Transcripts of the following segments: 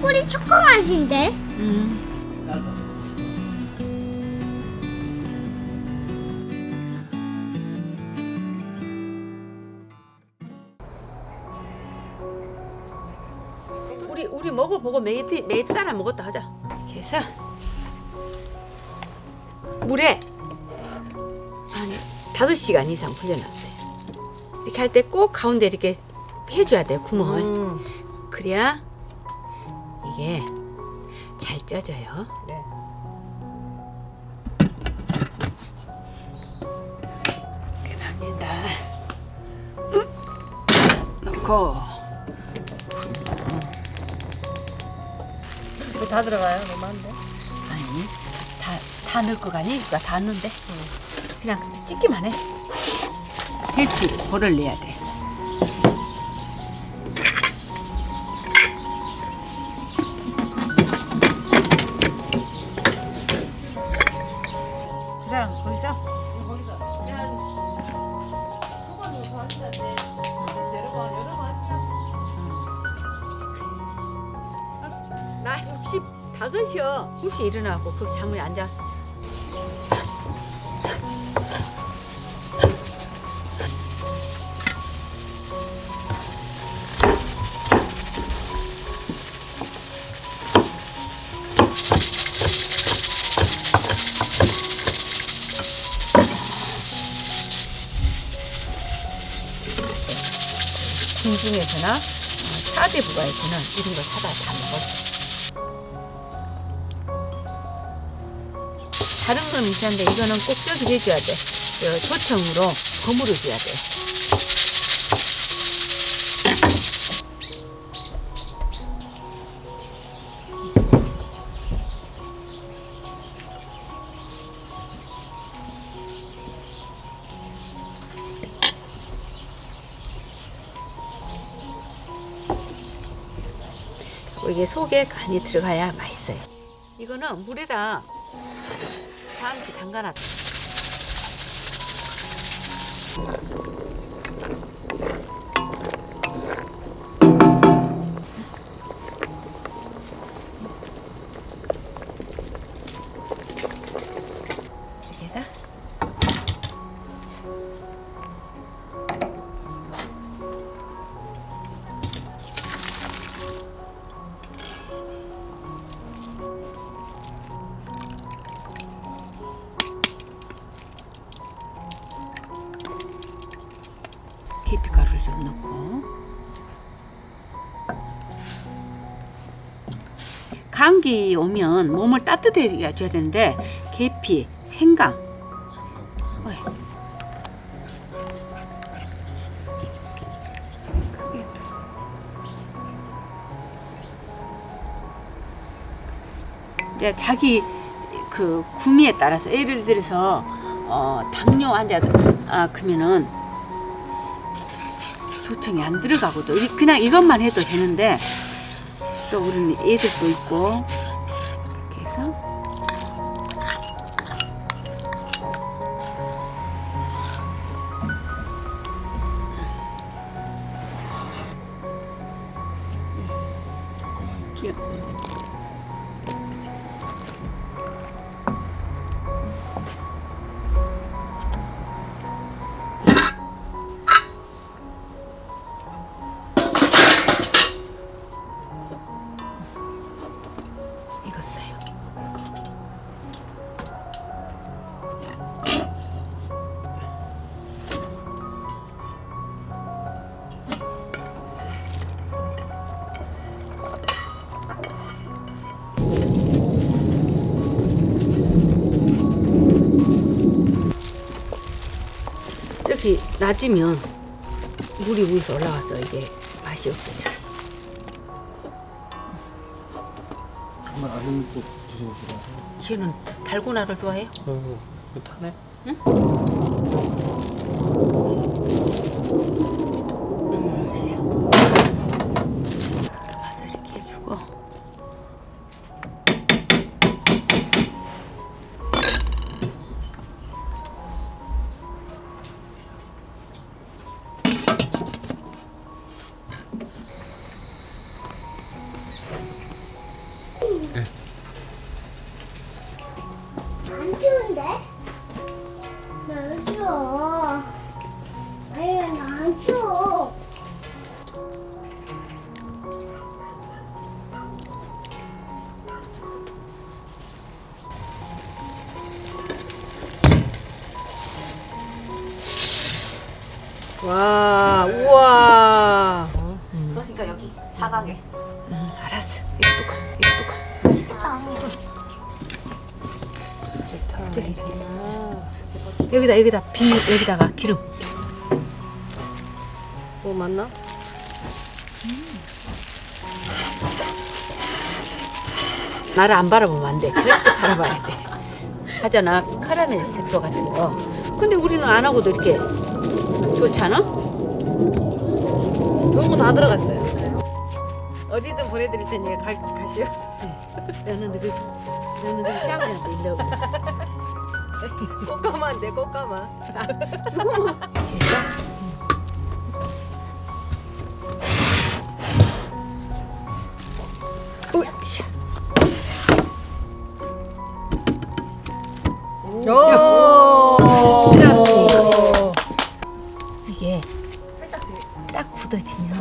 꿀이 초코 맛인데? 음. 우리 우리 먹어보고 메이트 메이트 하나 먹었다 하자. 이렇게 해서 물에 한 다섯 시간 이상 불려놨어요. 이렇게 할 때 꼭 가운데 이렇게 해줘야 돼요 구멍을. 음. 그래야 이게 잘 쪄져요. 네. 여기다 음. 넣고 이거 다 들어가요? 너무 많은데? 아니 다다 넣을 거가 아니니까 다 넣는데 그냥 찍기만 해. 돼지 볼을 내야 돼. 그 사람 거기서 나 65이요. 9시 일어나고 그 잠을 안 잤어. 궁중에서나 어, 사대 부가에서는 이런 거 사다 다 먹었어. 다른 건 괜찮은데 이거는 꼭 저기 해줘야 돼. 저 조청으로 버무려 줘야 돼. 이게 속에 간이 들어가야 맛있어요. 이거는 물에다 잠시 담가놨다. 감기 오면 몸을 따뜻해 줘야 되는데 계피, 생강 어이. 이제 자기 그 구미에 따라서 예를 들어서 어, 당뇨 환자들 아 그러면은 조청이 안 들어가고도 이- 그냥 이것만 해도 되는데 또 우리는 애들도 있고 저기 놔두면 물이 위에서 올라와서 이게 맛이 없어져. 정말 아는 꼭 드셔보시라. 쟤는 달고나를 좋아해요? 어, 그 타네. 음, 와, 우와. 그러니까 여기 사각에. 응, 알았어. 이거 뚜까. 좋다. 저기. 여기다 여기다 비닐 여기다가 기름. 뭐 맞나? 나를 안 바라보면 안 돼. 그렇게 바라봐야 돼. 하잖아 카라멜 색소 같은 거. 근데 우리는 안 하고도 이렇게 좋잖아. 좋은 거 다 들어갔어요. 어디든 보내드릴 테니까 가, 가시오. 너는 너희 너는 너희 시아버지한테 일러고. 꽃가마인데, 꽃가마. 오이씨. 오!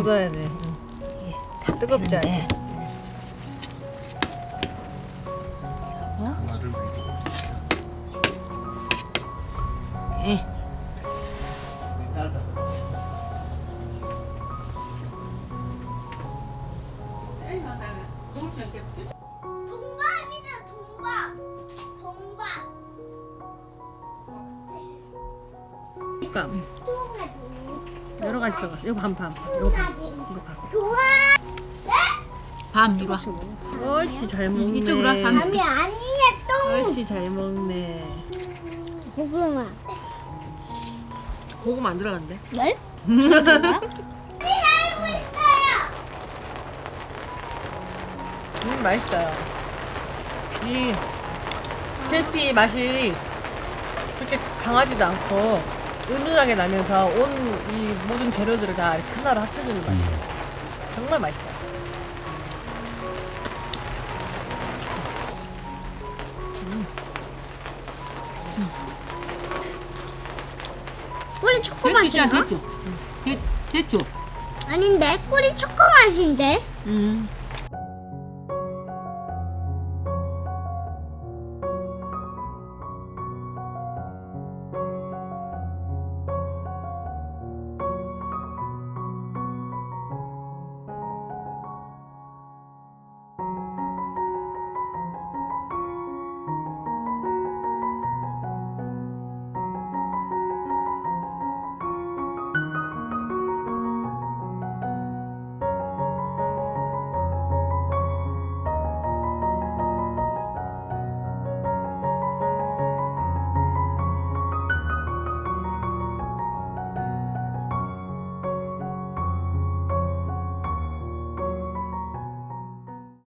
굳어야 돼. 뜨겁지 않아? 네. 나를 믿어. 예. 동밥이다 동밥 동밥 식감. 동밥 여러 가지 들어갔어. 이거 반, 반. 이거 반. 이거 반. 동밥 밤 이리 와. 옳지, 잘 먹네. 이쪽으로 와, 반. 아니 아니야 똥 옳지, 잘 먹네. 고구마 고구마 안 들어간대. 네? 음, 맛있어요. 이 캘피 맛이 그렇게 강하지도 않고 은은하게 나면서 온 이 모든 재료들을 다 이렇게 하나로 합쳐주는 맛이에요. 정말 맛있어요. 꿀이 초코 맛인가? 됐죠. 됐죠. 아닌데 꿀이 초코 맛인데 음.